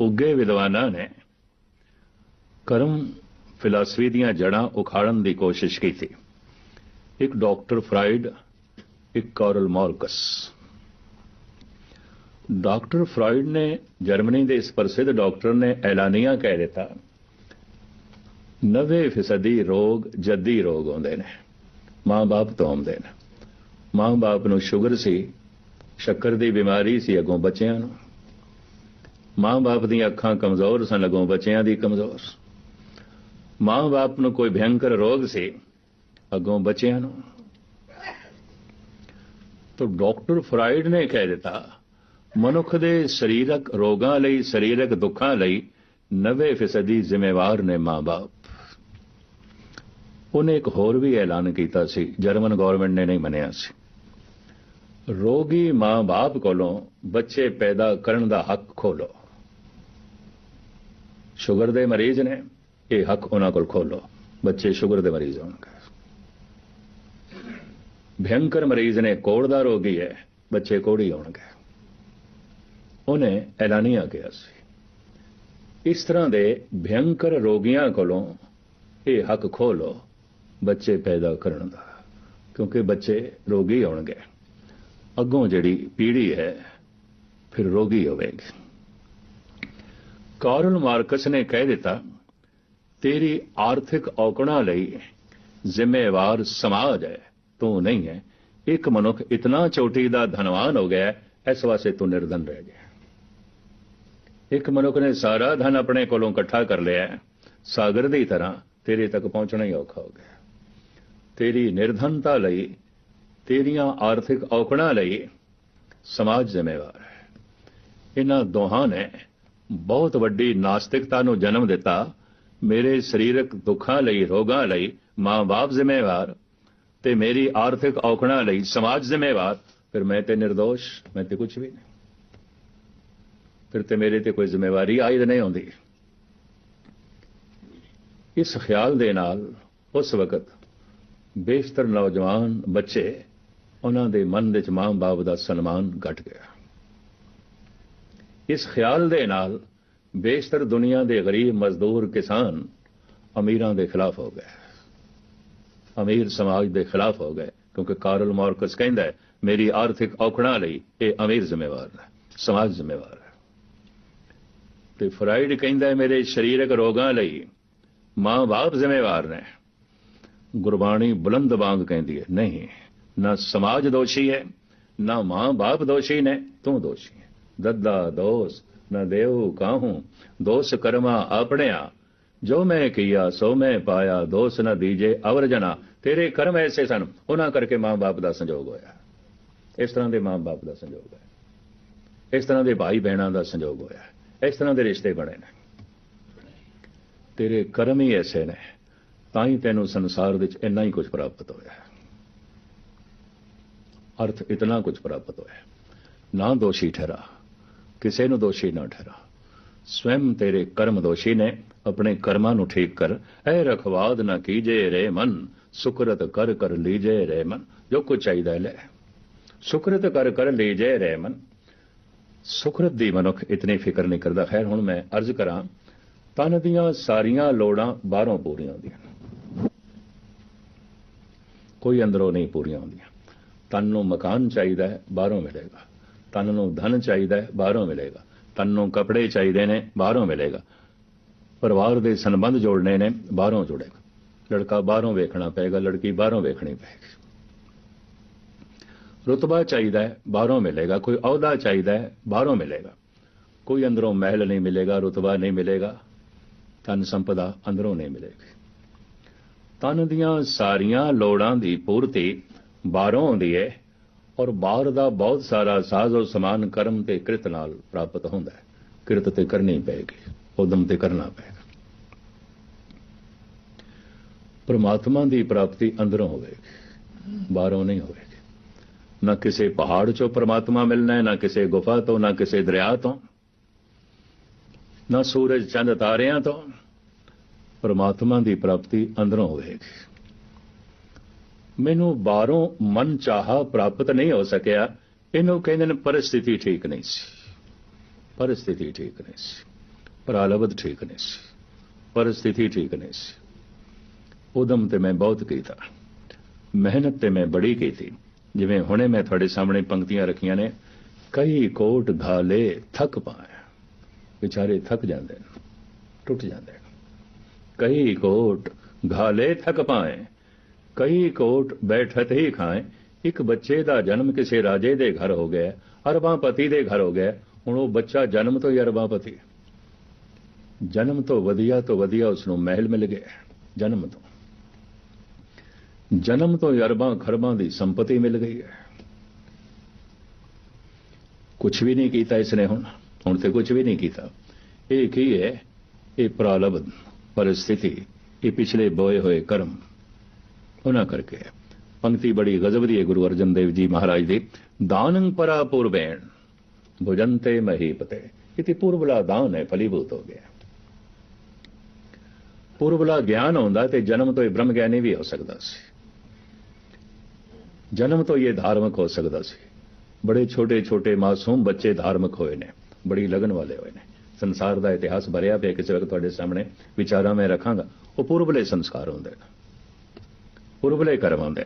ਉੱਗੇ ਵਿਦਵਾਨਾਂ ਨੇ ਕਰਮ ਫਿਲਾਸਫੀ ਦੀਆਂ ਜੜਾਂ ਉਖਾੜਨ ਦੀ ਕੋਸ਼ਿਸ਼ ਕੀਤੀ। ਇੱਕ ਡਾਕਟਰ ਫਰਾਇਡ, ਇੱਕ ਕਾਰਲ ਮਾਰਕਸ। ਡਾਕਟਰ ਫਰਾਇਡ ਨੇ ਜਰਮਨੀ ਦੇ ਇਸ ਪ੍ਰਸਿੱਧ ਡਾਕਟਰ ਨੇ ਐਲਾਨੀਆ ਕਹਿ ਦਿੱਤਾ 90% ਰੋਗ ਜੱਦੀ ਰੋਗ ਹੁੰਦੇ ਨੇ, ਮਾਂ-ਬਾਪ ਤੋਂ ਆਉਂਦੇ ਨੇ। ਮਾਂ-ਬਾਪ ਨੂੰ ਸ਼ੂਗਰ ਸੀ, ਸ਼ੱਕਰ ਦੀ ਬਿਮਾਰੀ ਸੀ ਅਗੋਂ ਬੱਚਿਆਂ ਨੂੰ। ਮਾਂ-ਬਾਪ ਦੀਆਂ ਅੱਖਾਂ ਕਮਜ਼ੋਰ ਸਨ ਅਗੋਂ ਬੱਚਿਆਂ ਦੀ ਕਮਜ਼ੋਰ। ਮਾਂ-ਬਾਪ ਨੂੰ ਕੋਈ ਭਿਆਨਕ ਰੋਗ ਸੀ, ਅੱਗੋਂ ਬੱਚਿਆਂ ਨੂੰ। ਤਾਂ ਡਾਕਟਰ ਫਰਾਇਡ ਨੇ ਕਹਿ ਦਿੱਤਾ, ਮਨੁੱਖ ਦੇ ਸਰੀਰਕ ਰੋਗਾਂ ਲਈ, ਸਰੀਰਕ ਦੁੱਖਾਂ ਲਈ 90% ਜ਼ਿੰਮੇਵਾਰ ਨੇ ਮਾਂ-ਬਾਪ। ਉਹਨੇ ਇੱਕ ਹੋਰ ਵੀ ਐਲਾਨ ਕੀਤਾ ਸੀ, ਜਰਮਨ ਗਵਰਨਮੈਂਟ ਨੇ ਨਹੀਂ ਮੰਨਿਆ ਸੀ। ਰੋਗੀ ਮਾਂ-ਬਾਪ ਕੋਲੋਂ ਬੱਚੇ ਪੈਦਾ ਕਰਨ ਦਾ ਹੱਕ ਖੋਲੋ ਸ਼ੂਗਰ ਦੇ ਮਰੀਜ਼ ਨੇ, ਇਹ ਹੱਕ ਉਹਨਾਂ ਕੋਲ ਖੋਲੋ ਬੱਚੇ ਸ਼ੂਗਰ ਦੇ ਮਰੀਜ਼ ਹੋਣਗੇ। ਭਿਆਨਕ ਮਰੀਜ਼ ਨੇ ਕੋੜ ਦਾ ਰੋਗੀ ਹੈ, ਬੱਚੇ ਕੋੜੀ ਹੋਣਗੇ। ਉਹਨੇ ਐਲਾਨੀਆ ਕਿਹਾ ਸੀ। ਇਸ ਤਰ੍ਹਾਂ ਦੇ ਭਿਆਨਕ ਰੋਗੀਆਂ ਕੋਲੋਂ ਇਹ ਹੱਕ ਖੋਲੋ ਬੱਚੇ ਪੈਦਾ ਕਰਨ ਦਾ, ਕਿਉਂਕਿ ਬੱਚੇ ਰੋਗੀ ਹੋਣਗੇ। ਅੱਗੋਂ ਜਿਹੜੀ ਪੀੜ੍ਹੀ ਹੈ, ਫਿਰ ਰੋਗੀ ਹੋਵੇਗੀ। ਕਾਰਲ ਮਾਰਕਸ ਨੇ ਕਹਿ ਦਿੱਤਾ, ਤੇਰੀ ਆਰਥਿਕ ਔਕੜਾਂ ਲਈ ਜ਼ਿੰਮੇਵਾਰ ਸਮਾਜ ਹੈ, ਤੂੰ ਨਹੀਂ ਹੈ। ਇੱਕ ਮਨੁੱਖ ਇਤਨਾ ਚੋਟੀ ਦਾ ਧਨਵਾਨ ਹੋ ਗਿਆ, ਇਸ ਵਾਸਤੇ ਤੂੰ ਨਿਰਧਨ ਰਹਿ ਗਿਆ। ਇੱਕ ਮਨੁੱਖ ਨੇ ਸਾਰਾ ਧਨ ਆਪਣੇ ਕੋਲੋਂ ਇਕੱਠਾ ਕਰ ਲਿਆ, ਸਾਗਰ ਦੀ ਤਰ੍ਹਾਂ ਤੇਰੇ ਤੱਕ ਪਹੁੰਚਣਾ ਹੀ ਔਖਾ ਹੋ ਗਿਆ। ਤੇਰੀ ਨਿਰਧਨਤਾ ਲਈ, ਤੇਰੀਆਂ ਆਰਥਿਕ ਔਕੜਾਂ ਲਈ ਸਮਾਜ ਜ਼ਿੰਮੇਵਾਰ ਹੈ। ਇਹਨਾਂ ਦੋਹਾਂ ਨੇ ਬਹੁਤ ਵੱਡੀ ਨਾਸਤਿਕਤਾ ਨੂੰ ਜਨਮ ਦਿੱਤਾ। ਮੇਰੇ ਸਰੀਰਕ ਦੁੱਖਾਂ ਲਈ, ਰੋਗਾਂ ਲਈ ਮਾਂ-ਬਾਪ ਜ਼ਿੰਮੇਵਾਰ ਤੇ ਮੇਰੀ ਆਰਥਿਕ ਔਕੜਾਂ ਲਈ ਸਮਾਜ ਜ਼ਿੰਮੇਵਾਰ। ਫਿਰ ਮੈਂ ਤੇ નિર્ਦੋਸ਼ ਮੈਂ ਤੇ ਕੁਝ ਵੀ ਨਹੀਂ। ਫਿਰ ਤੇ ਮੇਰੇ ਤੇ ਕੋਈ ਜ਼ਿੰਮੇਵਾਰੀ ਆਈ ਨਹੀਂ ਹੁੰਦੀ ਇਸ ਖਿਆਲ ਦੇ ਨਾਲ ਉਸ ਵਕਤ ਬੇਸ਼ਤਰ ਨੌਜਵਾਨ ਬੱਚੇ, ਉਹਨਾਂ ਦੇ ਮਨ ਵਿੱਚ ਮਾਂ-ਬਾਪ ਦਾ ਸਨਮਾਨ ਘਟ ਗਿਆ। ਇਸ ਖਿਆਲ ਦੇ ਨਾਲ ਬੇਸ਼ਤਰ ਦੁਨੀਆ ਦੇ ਗਰੀਬ ਮਜ਼ਦੂਰ ਕਿਸਾਨ ਅਮੀਰਾਂ ਦੇ ਖਿਲਾਫ ਹੋ ਗਏ। ਅਮੀਰ ਸਮਾਜ ਦੇ ਖਿਲਾਫ ਹੋ ਗਏ, ਕਿਉਂਕਿ ਕਾਰਲ ਮਾਰਕਸ ਕਹਿੰਦਾ ਹੈ, ਮੇਰੀ ਆਰਥਿਕ ਔਕੜਾਂ ਲਈ ਇਹ ਅਮੀਰ ਜ਼ਿੰਮੇਵਾਰ ਹੈ, ਸਮਾਜ ਜ਼ਿੰਮੇਵਾਰ ਹੈ। ਤੇ ਫਰਾਇਡ ਕਹਿੰਦਾ ਮੇਰੇ ਸਰੀਰਕ ਰੋਗਾਂ ਲਈ ਮਾਂ-ਬਾਪ ਜ਼ਿੰਮੇਵਾਰ ਨੇ। ਗੁਰਬਾਣੀ ਬੁਲੰਦ ਬਾਂਗ ਕਹਿੰਦੀ ਹੈ, ਨਹੀਂ, ਨਾ ਸਮਾਜ ਦੋਸ਼ੀ ਹੈ, ਨਾ ਮਾਂ-ਬਾਪ ਦੋਸ਼ੀ ਨੇ, ਤੂੰ ਦੋਸ਼ੀ ਹੈ। ਦੱਦਾ ਦੋਸ, ਨਾ ਦੇਉ ਕਾਹੂ? ਦੋਸ ਕਰਮਾ ਆਪਣਿਆ। ਜੋ ਮੈਂ ਕੀਆ, ਸੋ ਮੈਂ ਪਾਇਆ। ਦੋਸ ਨਾ ਦੀਜੇ ਅਵਰ ਜਨਾ ਤੇਰੇ ਕਰਮ ਐਸੇ ਸਨ। ਉਹਨਾਂ ਕਰਕੇ ਮਾਂ-ਬਾਪ ਦਾ ਸੰਜੋਗ ਹੋਇਆ। ਇਸ ਤਰ੍ਹਾਂ ਦੇ ਮਾਂ-ਬਾਪ ਦਾ ਸੰਜੋਗ ਹੈ ਇਸ ਤਰ੍ਹਾਂ ਦੇ ਭਾਈ ਭੈਣਾਂ ਦਾ ਸੰਜੋਗ ਹੋਇਆ। ਇਸ ਤਰ੍ਹਾਂ ਦੇ ਰਿਸ਼ਤੇ ਬਣੇ ਨੇ। ਤੇਰੇ ਕਰਮ ਹੀ ਐਸੇ ਨੇ। ਤਾਂ ਹੀ ਤੈਨੂੰ ਸੰਸਾਰ ਵਿੱਚ ਇੰਨਾ ਹੀ ਕੁਝ ਪ੍ਰਾਪਤ ਹੋਇਆ। ਅਰਥ ਇਤਨਾ ਕੁਝ ਪ੍ਰਾਪਤ ਹੋਇਆ। ਨਾ ਦੋਸ਼ੀ ਠਹਿਰਾ। ਕਿਸੇ ਨੂੰ ਦੋਸ਼ੀ ਨਾ ਠਹਿਰਾ। ਸਵੈਮ ਤੇਰੇ ਕਰਮ ਦੋਸ਼ੀ ਨੇ, ਆਪਣੇ ਕਰਮਾਂ ਨੂੰ ਠੀਕ ਕਰ। ਐ ਰਖਵਾਦ ਨਾ ਕੀਜੇ ਰੇ ਮਨ, ਸੁਕਰਤ ਕਰ ਕਰ ਲੀਜੇ ਰੇ ਮਨ, ਜੋ ਕੁਝ ਚਾਹੀਦਾ ਹੈ ਲੈ। ਸੁਕਰਤ ਕਰ ਕਰ ਲੀਜੇ ਰੇ ਮਨ। ਸੁਕਰਤ ਦੀ ਮਨੁੱਖ ਇਤਨੀ ਫਿਕਰ ਨਹੀਂ ਕਰਦਾ। ਖੈਰ, ਹੁਣ ਮੈਂ ਅਰਜ਼ ਕਰਾਂ, ਤਨ ਦੀਆਂ ਸਾਰੀਆਂ ਲੋੜਾਂ ਬਾਹਰੋਂ ਪੂਰੀਆਂ ਹੁੰਦੀਆਂ ਕੋਈ ਅੰਦਰੋਂ ਨਹੀਂ ਪੂਰੀਆਂ ਹੁੰਦੀਆਂ। ਤਨ ਨੂੰ ਮਕਾਨ ਚਾਹੀਦਾ ਹੈ, ਬਾਹਰੋਂ ਮਿਲੇਗਾ। ਤਨ ਨੂੰ ਧਨ ਚਾਹੀਦਾ ਹੈ ਬਾਹਰੋਂ ਮਿਲੇਗਾ ਤਨ ਨੂੰ ਕੱਪੜੇ ਚਾਹੀਦੇ ਨੇ ਬਾਹਰੋਂ ਮਿਲੇਗਾ ਪਰਿਵਾਰ ਦੇ ਸੰਬੰਧ ਜੋੜਨੇ ਨੇ ਬਾਹਰੋਂ ਜੁੜੇਗਾ ਲੜਕਾ ਬਾਹਰੋਂ ਵੇਖਣਾ ਪਏਗਾ ਲੜਕੀ ਬਾਹਰੋਂ ਵੇਖਣੀ ਪਏਗੀ ਰਤਬਾ ਚਾਹੀਦਾ ਹੈ ਬਾਹਰੋਂ ਮਿਲੇਗਾ ਕੋਈ ਅਹੁਦਾ ਚਾਹੀਦਾ ਹੈ ਬਾਹਰੋਂ ਮਿਲੇਗਾ ਕੋਈ ਅੰਦਰੋਂ ਮਹਿਲ ਨਹੀਂ ਮਿਲੇਗਾ ਰਤਬਾ ਨਹੀਂ ਮਿਲੇਗਾ ਤਨ ਸੰਪਦਾ ਅੰਦਰੋਂ ਨਹੀਂ ਮਿਲੇਗੀ ਤਨ ਦੀਆਂ ਸਾਰੀਆਂ ਲੋੜਾਂ ਦੀ ਪੂਰਤੀ ਬਾਹਰੋਂ ਆਉਂਦੀ ਹੈ ਔਰ ਬਾਹਰ ਦਾ ਬਹੁਤ ਸਾਰਾ ਸਾਜ਼ੋ ਸਮਾਨ ਕਰਮ ਤੇ ਕਿਰਤ ਨਾਲ ਪ੍ਰਾਪਤ ਹੁੰਦਾ ਹੈ। ਕਿਰਤ ਤੇ ਕਰਨੀ ਪਏਗੀ ਉਦਮ ਤੇ ਕਰਨਾ ਪਏਗਾ ਪਰਮਾਤਮਾ ਦੀ ਪ੍ਰਾਪਤੀ ਅੰਦਰੋਂ ਹੋਵੇਗੀ, ਬਾਹਰੋਂ ਨਹੀਂ ਹੋਵੇਗੀ। ਨਾ ਕਿਸੇ ਪਹਾੜ ਚੋਂ ਪਰਮਾਤਮਾ ਮਿਲਣਾ ਹੈ, ਨਾ ਕਿਸੇ ਗੁਫਾ ਤੋਂ, ਨਾ ਕਿਸੇ ਦਰਿਆ ਤੋਂ, ਨਾ ਸੂਰਜ, ਚੰਦ, ਤਾਰਿਆਂ ਤੋਂ। ਪਰਮਾਤਮਾ ਦੀ ਪ੍ਰਾਪਤੀ ਅੰਦਰੋਂ ਹੋਵੇਗੀ। ਮੈਨੂੰ ਬਾਹਰੋਂ ਮਨ ਚਾਹਾ ਪ੍ਰਾਪਤ ਨਹੀਂ ਹੋ ਸਕਿਆ। ਇਹਨੂੰ ਕਹਿੰਦੇ ਨੇ ਪਰਿਸਥਿਤੀ ਠੀਕ ਨਹੀਂ ਸੀ। ਪਰਿਸਥਿਤੀ ਠੀਕ ਨਹੀਂ ਸੀ। ਪ੍ਰਾਲਬਧ ਠੀਕ ਨਹੀਂ ਸੀ। ਪਰਿਸਥਿਤੀ ਠੀਕ ਨਹੀਂ ਸੀ। ਉਦਮ ਤੇ ਮੈਂ ਬਹੁਤ ਕੀਤਾ। ਮਿਹਨਤ ਤੇ ਮੈਂ ਬੜੀ ਕੀਤੀ। ਜਿਵੇਂ ਹੁਣੇ ਮੈਂ ਤੁਹਾਡੇ ਸਾਹਮਣੇ ਪੰਕਤੀਆਂ ਰੱਖੀਆਂ ਨੇ, ਕਈ ਕੋਟ ਘਾਲੇ ਥੱਕ ਪਾਏ ਵਿਚਾਰੇ ਥੱਕ ਜਾਂਦੇ ਨੇ, ਟੁੱਟ ਜਾਂਦੇ ਨੇ। ਕਈ ਕੋਟ ਘਾਲੇ ਥੱਕ ਪਾਏ। ਕਈ ਕੋਟ ਬੈਠਤ ਹੀ ਖਾਏ। ਇੱਕ ਬੱਚੇ ਦਾ ਜਨਮ ਕਿਸੇ ਰਾਜੇ ਦੇ ਘਰ ਹੋ ਗਿਆ, ਅਰਬਾਂ ਪਤੀ ਦੇ ਘਰ ਹੋ ਗਿਆ, ਹੁਣ ਉਹ ਬੱਚਾ ਜਨਮ ਤੋਂ ਹੀ ਅਰਬਾਪਤੀ ਜਨਮ ਤੋਂ ਵਧੀਆ ਤੋਂ ਵਧੀਆ ਉਸ ਨੂੰ ਮਹਿਲ ਮਿਲ ਗਿਆ ਜਨਮ ਤੋਂ। ਜਨਮ ਤੋਂ ਅਰਬਾਂ ਖਰਬਾਂ ਦੀ ਸੰਪਤੀ ਮਿਲ ਗਈ ਹੈ। ਕੁਝ ਵੀ ਨਹੀਂ ਕੀਤਾ ਇਸਨੇ ਹੁਣ ਹੁਣ ਤੇ ਕੁਝ ਵੀ ਨਹੀਂ ਕੀਤਾ। ਇਹ ਕੀ ਹੈ? ਇਹ ਪ੍ਰਾਲਬਧ ਪਰਿਸਥਿਤੀ, ਇਹ ਪਿਛਲੇ ਬੋਏ ਹੋਏ ਕਰਮ। ਉਹਨਾਂ ਕਰਕੇ ਹੈ। ਪੰਕਤੀ ਬੜੀ ਗਜ਼ਬ ਦੀ ਹੈ ਗੁਰੂ ਅਰਜਨ ਦੇਵ ਜੀ ਮਹਾਰਾਜ ਦੀ। ਦਾਨੰ ਪਰਾ ਪੂਰਬੈਣ, ਭੁਜੰਤੇ ਮਹੀਪਤੇ ਇਤੀ ਪੁਰਬਲਾ ਦਾਨ ਹੈ, ਫਲੀਭੂਤ ਹੋ ਗਿਆ। ਪੁਰਬਲਾ ਗਿਆਨ ਹੁੰਦਾ ਤੇ ਜਨਮ ਤੋਂ ਹੀ ਬ੍ਰਹਮ ਗਿਆਨੀ ਵੀ ਹੋ ਸਕਦਾ ਸੀ। ਜਨਮ ਤੋਂ ਇਹ ਧਾਰਮਿਕ ਹੋ ਸਕਦਾ ਸੀ। ਬੜੇ ਛੋਟੇ ਛੋਟੇ ਮਾਸੂਮ ਬੱਚੇ ਧਾਰਮਿਕ ਹੋਏ ਨੇ, ਬੜੀ ਲਗਨ ਵਾਲੇ ਹੋਏ ਨੇ। ਸੰਸਾਰ ਦਾ ਇਤਿਹਾਸ ਭਰਿਆ ਪਿਆ ਕਿਸੇ ਵਕਤ ਤੁਹਾਡੇ ਸਾਹਮਣੇ। ਵਿਚਾਰਾਂ ਮੈਂ ਰੱਖਾਂਗਾ, ਉਹ ਪੁਰਬਲੇ ਸੰਸਕਾਰ ਹੁੰਦੇ ਨੇ। ਪੂਰਬਲੇ ਕਰਮ ਨੇ